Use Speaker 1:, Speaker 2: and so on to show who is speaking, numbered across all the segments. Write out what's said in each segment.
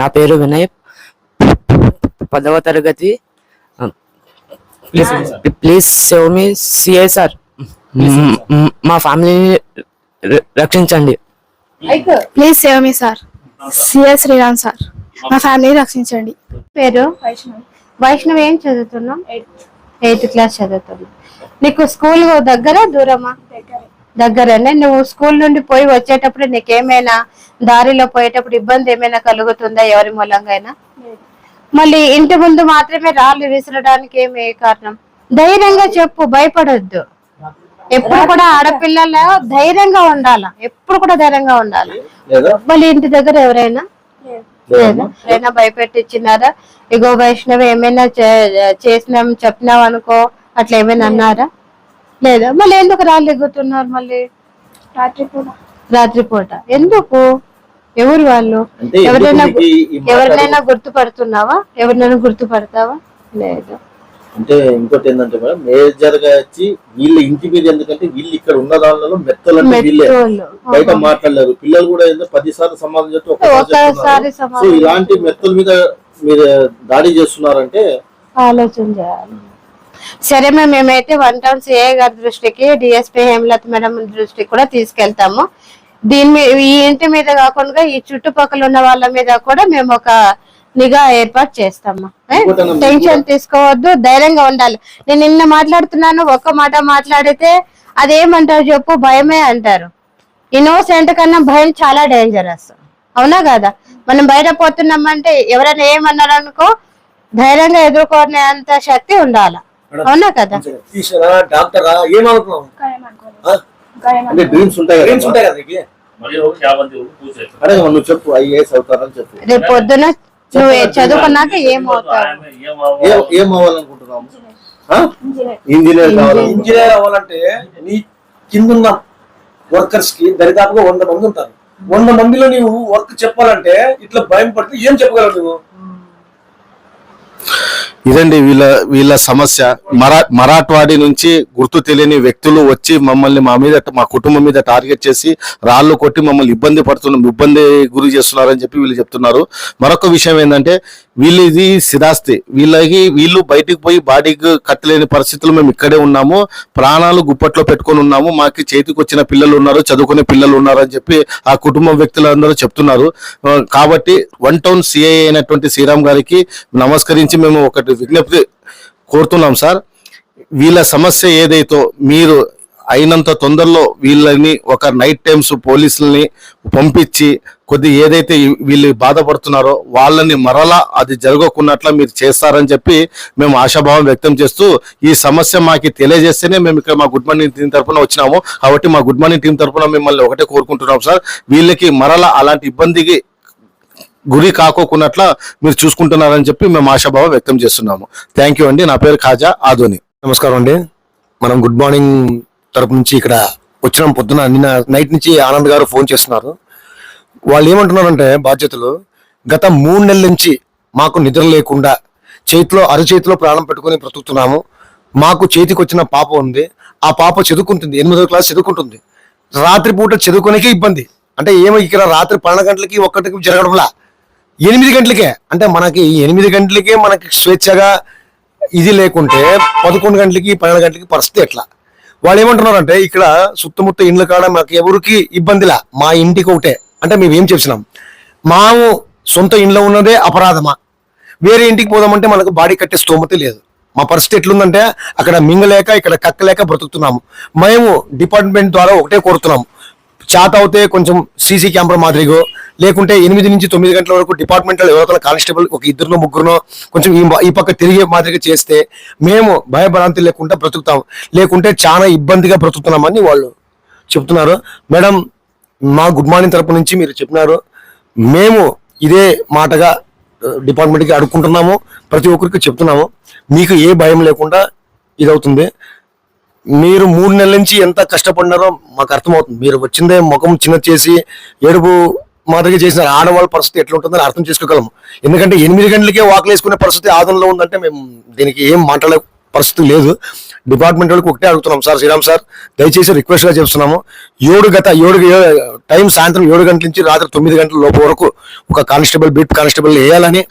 Speaker 1: నా పేరు వినయ్. పదవ తరగతి. Please save me CI sir మా ఫ్యామిలీని రక్షించండి.
Speaker 2: Please save me sir CS Sriram sir మా ఫ్యామిలీ రక్షించండి.
Speaker 3: పేరు? వైష్ణవ్ ఏం చదువుతున్నావు? ఎయిత్ క్లాస్ చదువుతున్నావు. నీకు స్కూల్ దగ్గర దూరమా? దగ్గరనే. నువ్వు స్కూల్ నుండి పోయి వచ్చేటప్పుడు నీకేమైనా దారిలో పోయేటప్పుడు ఇబ్బంది ఏమైనా కలుగుతుందా ఎవరి మూలంగా అయినా మళ్ళీ ఇంటి ముందు మాత్రమే రాళ్ళు విసరడానికి ఏమి కారణం? ధైర్యంగా చెప్పు భయపడొద్దు. ఎప్పుడు కూడా ఆడపిల్లలు ధైర్యంగా ఉండాల? ఎప్పుడు కూడా ధైర్యంగా ఉండాలి? మళ్ళీ ఇంటి దగ్గర ఎవరైనా? లేదా. ఎవరైనా భయపెట్టించినారా? ఇగో వైష్ణవి ఏమైనా చే- చేసినాం చెప్పినాం అనుకో అట్లా ఏమైనా అన్నారా? లేదా. మళ్ళీ ఎందుకు రాళ్ళు ఎగుతున్నారు మళ్ళీ?
Speaker 2: రాత్రిపూట.
Speaker 3: రాత్రిపూట. ఎందుకు? ఎవరు వాళ్ళు?
Speaker 4: అంటే
Speaker 3: ఎవరైనా ఎవరినైనా గుర్తుపడుతున్నావా? ఎవరినైనా గుర్తుపడతావా? లేదు.
Speaker 4: అంటే ఇంకోటి ఏంటంటే మేడం మేజర్గా వచ్చి వీళ్ళ ఇంటి మీద ఎందుకంటే వీళ్ళు ఇక్కడ ఉన్న దానిలో మెత్తలంటే వీళ్ళే.
Speaker 3: మెత్తోళ్ళు.
Speaker 4: బయట మాట్లాడలేరు. పిల్లలు కూడా ఏంటో పది సార్లు సమాధానం చెప్తే. సో
Speaker 3: సమాధానం
Speaker 4: ఇలాంటి మెత్తల మీద మీరు దాడి చేస్తున్నారంటే
Speaker 3: ఆలోచన చేయాలి. సరే మేము మేమైతే వన్ టౌన్ సిఐ గారి దృష్టికి డిఎస్పీ హేమలత మేడం దృష్టికి కూడా తీసుకెళ్తాము. దీని మీద ఈ ఇంటి మీద కాకుండా ఈ చుట్టుపక్కల ఉన్న వాళ్ళ మీద కూడా మేము ఒక నిఘా ఏర్పాటు చేస్తాము టెన్షన్ తీసుకోవద్దు ధైర్యంగా ఉండాలి. నేను నిన్న మాట్లాడుతున్నాను ఒక్క మాట మాట్లాడితే అదేమంటారు చెప్పు భయమే అంటారు. ఇన్నోసెంట్ కన్నా భయం చాలా డేంజరస్ అవునా కదా? మనం బయట పోతున్నామంటే ఎవరైనా ఏమన్నారు అనుకో ధైర్యంగా ఎదుర్కొనే అంత శక్తి ఉండాలి. అవునా కదా?
Speaker 5: తీసారా డాక్టరా ఏమనుకున్నావు?
Speaker 4: అంటే డ్రీమ్స్ ఉంటాయి కదా
Speaker 5: డ్రీమ్స్ ఉంటాయి కదా.
Speaker 4: అదే నువ్వు చెప్పు ఐఏఎస్ అవుతారని చెప్పు.
Speaker 3: రేపు పొద్దున నువ్వు చదువుకున్నాక ఏమవుతావు
Speaker 6: ఏం
Speaker 4: అవ్వాలనుకుంటున్నాము? ఇంజనీర్. కావాలి.
Speaker 5: ఇంజనీర్ అవ్వాలంటే నీ కిందున్న వర్కర్స్కి దరిదాపుగా వంద మంది ఉంటారు. వంద మందిలో నీవు వర్క్ చెప్పాలంటే ఇట్లా భయం పడితే ఏం చెప్పగలవు నువ్వు?
Speaker 7: ఇదండి వీళ్ళ వీళ్ళ సమస్య. మరా మరాఠ్వాడి నుంచి గుర్తు తెలియని వ్యక్తులు వచ్చి మమ్మల్ని మా మీద మా కుటుంబం మీద టార్గెట్ చేసి రాళ్ళు కొట్టి మమ్మల్ని ఇబ్బంది పడుతున్నాం ఇబ్బంది గురి చేస్తున్నారని చెప్పి వీళ్ళు చెప్తున్నారు. మరొక విషయం ఏంటంటే వీళ్ళు ఇది స్థిరాస్తి వీళ్ళకి వీళ్ళు బయటికి పోయి బాడీకి కట్టలేని పరిస్థితులు మేము ఇక్కడే ఉన్నాము. ప్రాణాలు గుప్పట్లో పెట్టుకొని ఉన్నాము. మాకు చేతికి వచ్చిన పిల్లలు ఉన్నారు చదువుకునే పిల్లలు ఉన్నారు అని చెప్పి ఆ కుటుంబ వ్యక్తులందరూ చెప్తున్నారు. కాబట్టి వన్ టౌన్ సిఐ అయినటువంటి శ్రీరామ్ గారికి నమస్కరించి మేము ఒకటి విజ్ఞప్తి కోరుతున్నాం సార్ వీళ్ళ సమస్య ఏదైతే మీరు అయినంత తొందరలో వీళ్ళని ఒక నైట్ టైమ్స్ పోలీసుల్ని పంపించి కొద్ది ఏదైతే వీళ్ళు బాధపడుతున్నారో వాళ్ళని మరలా అది జరగకున్నట్ల మీరు చేస్తారని చెప్పి మేము ఆశాభావం వ్యక్తం చేస్తూ ఈ సమస్య మాకు తెలియజేస్తేనే మేము ఇక్కడ మా గుడ్ మార్నింగ్ టీం తరపున వచ్చినాము. కాబట్టి మా గుడ్ మార్నింగ్ టీం తరపున మిమ్మల్ని ఒకటే కోరుకుంటున్నాం సార్. వీళ్ళకి మరలా అలాంటి ఇబ్బందికి గురి కాకోకున్నట్ల మీరు చూసుకుంటున్నారని చెప్పి మేము ఆశాభావం వ్యక్తం చేస్తున్నాము. థ్యాంక్ యూ అండి. నా పేరు ఖాజా ఆధోని
Speaker 5: నమస్కారం అండి. మనం గుడ్ మార్నింగ్ తరపు నుంచి ఇక్కడ వచ్చిన పొద్దున. నిన్న నైట్ నుంచి ఆనంద్ గారు ఫోన్ చేస్తున్నారు. వాళ్ళు ఏమంటున్నారంటే బాధ్యతలు గత మూడు నెలల నుంచి మాకు నిద్ర లేకుండా చేతిలో అరచేతిలో ప్రాణం పెట్టుకొని బ్రతుకుతున్నాము. మాకు చేతికి వచ్చిన పాప ఉంది. ఆ పాప చదువుకుంటుంది. ఎనిమిదో క్లాస్ చదువుకుంటుంది. రాత్రిపూట చదువుకోనికే ఇబ్బంది. అంటే ఏమో ఇక్కడ రాత్రి పన్నెండు గంటలకి ఒక్కటికి జరగడంలా. ఎనిమిది గంటలకే. అంటే మనకి ఎనిమిది గంటలకే మనకి స్వేచ్ఛగా ఇది లేకుంటే పదకొండు గంటలకి పన్నెండు గంటలకి పరిస్థితి ఎట్లా? వాళ్ళు ఏమంటున్నారంటే ఇక్కడ సుత్తముత్త ఇండ్ల కాడ మాకు ఎవరికి ఇబ్బందిలా మా ఇంటికి ఒకటే. అంటే మేము ఏం చెప్పినాం మాము సొంత ఇంట్లో ఉన్నదే అపరాధమా? వేరే ఇంటికి పోదామంటే మనకు బాడీ కట్టే స్తోమత లేదు. మా పరిస్థితి ఎట్లుందంటే అక్కడ మింగలేక ఇక్కడ కక్కలేక బ్రతుకుతున్నాము. మేము డిపార్ట్మెంట్ ద్వారా ఒకటే కోరుతున్నాము. చాట్ అవుతే కొంచెం సీసీ కెమెరా మాదిరిగో లేకుంటే ఎనిమిది నుంచి తొమ్మిది గంటల వరకు డిపార్ట్మెంట్లో ఎవరో కానిస్టేబుల్ ఒక ఇద్దరునో ముగ్గురునో కొంచెం ఈ ఈ పక్క తిరిగే మాదిరిగా చేస్తే మేము భయభ్రాంతి లేకుండా బ్రతుకుతాం. లేకుంటే చాలా ఇబ్బందిగా బ్రతుకుతున్నామని వాళ్ళు చెప్తున్నారు. మేడం మా గుడ్ మార్నింగ్ తరపు నుంచి మీరు చెప్పినారు. మేము ఇదే మాటగా డిపార్ట్మెంట్కి అడుక్కుంటున్నాము. ప్రతి ఒక్కరికి చెప్తున్నాము. మీకు ఏ భయం లేకుండా ఇదవుతుంది. మీరు మూడు నెలల నుంచి ఎంత కష్టపడినారో మాకు అర్థమవుతుంది. మీరు వచ్చిందే ముఖం చిన్న చేసి ఏడుపు మాదిరిగా చేసిన ఆడవాళ్ళ పరిస్థితి ఎట్లా ఉంటుందని అర్థం చేసుకోగలము. ఎందుకంటే ఎనిమిది గంటలకే వాకులు వేసుకునే పరిస్థితి ఆదంలో ఉందంటే మేము దీనికి ఏం మాట్లాడే పరిస్థితి లేదు. డిపార్ట్మెంట్ వాళ్ళకి ఒకటే అడుగుతున్నాం సార్ శ్రీరామ్ సార్ దయచేసి రిక్వెస్ట్గా చెప్తున్నాము. ఏడు గత ఏడు ఏ- టైం సాయంత్రం ఏడు గంటల నుంచి రాత్రి తొమ్మిది గంటల లోపు వరకు ఒక కానిస్టేబుల్ బీట్ కానిస్టేబుల్ వేయాలని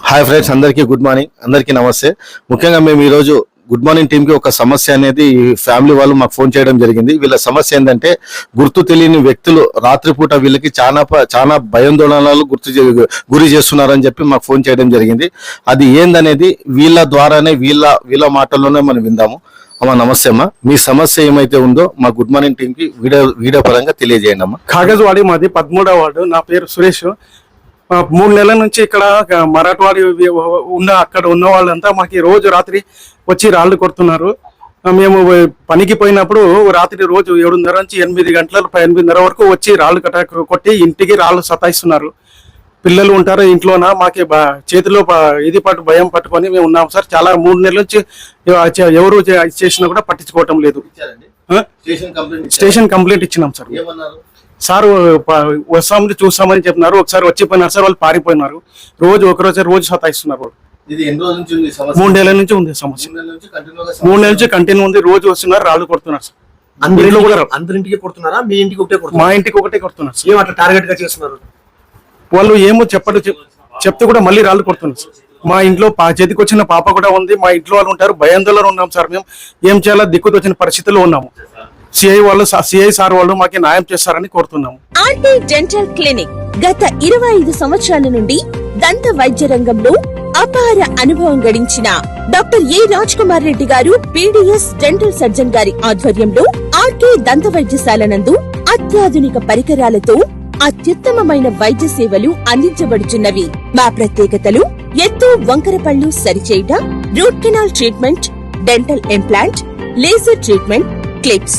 Speaker 7: హాయ్ ఫ్రెండ్స్ అందరికీ గుడ్ మార్నింగ్ అందరికీ నమస్తే. ముఖ్యంగా మేము ఈరోజు గుడ్ మార్నింగ్ టీమ్కి ఒక సమస్య అనేది ఈ ఫ్యామిలీ వాళ్ళు మాకు ఫోన్ చేయడం జరిగింది. వీళ్ళ సమస్య ఏంటంటే గుర్తు తెలియని వ్యక్తులు రాత్రిపూట వీళ్ళకి చాలా ప- చాలా భయాందోళనలు గుర్తు చే- గురి చేస్తున్నారని చెప్పి మాకు ఫోన్ చేయడం జరిగింది. అది ఏందనేది వీళ్ళ ద్వారానే వీళ్ళ వీళ్ళ మాటల్లోనే మనం విందాము. అమ్మా నమస్తే అమ్మా. మీ సమస్య ఏమైతే ఉందో మా గుడ్ మార్నింగ్ టీంకి వీడియో వీడియో పరంగా తెలియజేయండి అమ్మా.
Speaker 8: కాగజ్వాడి మాది పదమూడవ వార్డు. నా పేరు సురేష్. మూడు నెలల నుంచి ఇక్కడ మరాఠవాడి ఉన్న అక్కడ ఉన్న వాళ్ళంతా మాకు రోజు రాత్రి వచ్చి రాళ్ళు కొడుతున్నారు. మేము పనికి పోయినప్పుడు రాత్రి రోజు ఏడున్నర నుంచి ఎనిమిది గంటల ఎనిమిదిన్నర వరకు వచ్చి రాళ్ళు కట్ట కొట్టి ఇంటికి రాళ్ళు సతాయిస్తున్నారు. పిల్లలు ఉంటారు ఇంట్లోన? మాకి చేతిలో ఇది పట్టు భయం పట్టుకొని మేము ఉన్నాం సార్. చాలా మూడు నెలల నుంచి ఎవ- ఎవరు చేసినా కూడా పట్టించుకోవటం లేదు?
Speaker 4: స్టేషన్ కంప్లైంట్
Speaker 8: ఇచ్చినాం సార్. సార్ వస్తామని చూస్తామని చెప్పినారు. ఒకసారి వచ్చిపోయినారు సార్ వాళ్ళు పారిపోయినారు. రోజు ఒక రోజు రోజు సతాయిస్తున్నారు. వాళ్ళు. మూడు నెలల నుంచి ఉంది సమస్య.
Speaker 4: మూడు నెలల నుంచి
Speaker 8: కంటిన్యూ ఉంది. రోజు వస్తున్నారు రాళ్ళు కొడుతున్నారు సార్. వీళ్ళు కూడా.
Speaker 5: అందరింటికి కొడుతున్నారా? మీ ఇంటికి ఒకటే
Speaker 8: మా ఇంటికి ఒకటే కొడుతున్నారు సార్.
Speaker 5: ఏం అట్లా టార్గెట్గా చేస్తున్నారు?
Speaker 8: వాళ్ళు ఏమో చెప్పడు చెప్- చెప్తే కూడా మళ్ళీ రాళ్ళు కొడుతున్నారు సార్. మా ఇంట్లో పా చేతికి వచ్చిన పాప కూడా ఉంది. మా ఇంట్లో వాళ్ళు ఉంటారు. భయాందోళన ఉన్నాం సార్ మేము. ఏం చేయాలో? దిక్కుతో వచ్చిన పరిస్థితుల్లో ఉన్నాము. సిఐ వాళ్ళు సిఐ సార్ వాళ్ళు మాకు న్యాయం చేస్తారని కోరుతున్నాము.
Speaker 9: ఆర్టీ డెంటల్ క్లినిక్ గత ఇరవై ఐదు సంవత్సరాల నుండి దంత వైద్య రంగంలో అపార అనుభవం గడించిన doctor A Raj Kumar Reddy garu BDS dental surgeon గారి ఆధ్వర్యంలో ఆర్కే దంత వైద్యశాల నందు అత్యాధునిక పరికరాలతో అత్యుత్తమమైన వైద్య సేవలు అందించబడుచున్నవి. మా ప్రత్యేకతలు ఎత్తు వంకర పళ్ళు సరిచేయట root canal treatment dental implant laser treatment clips.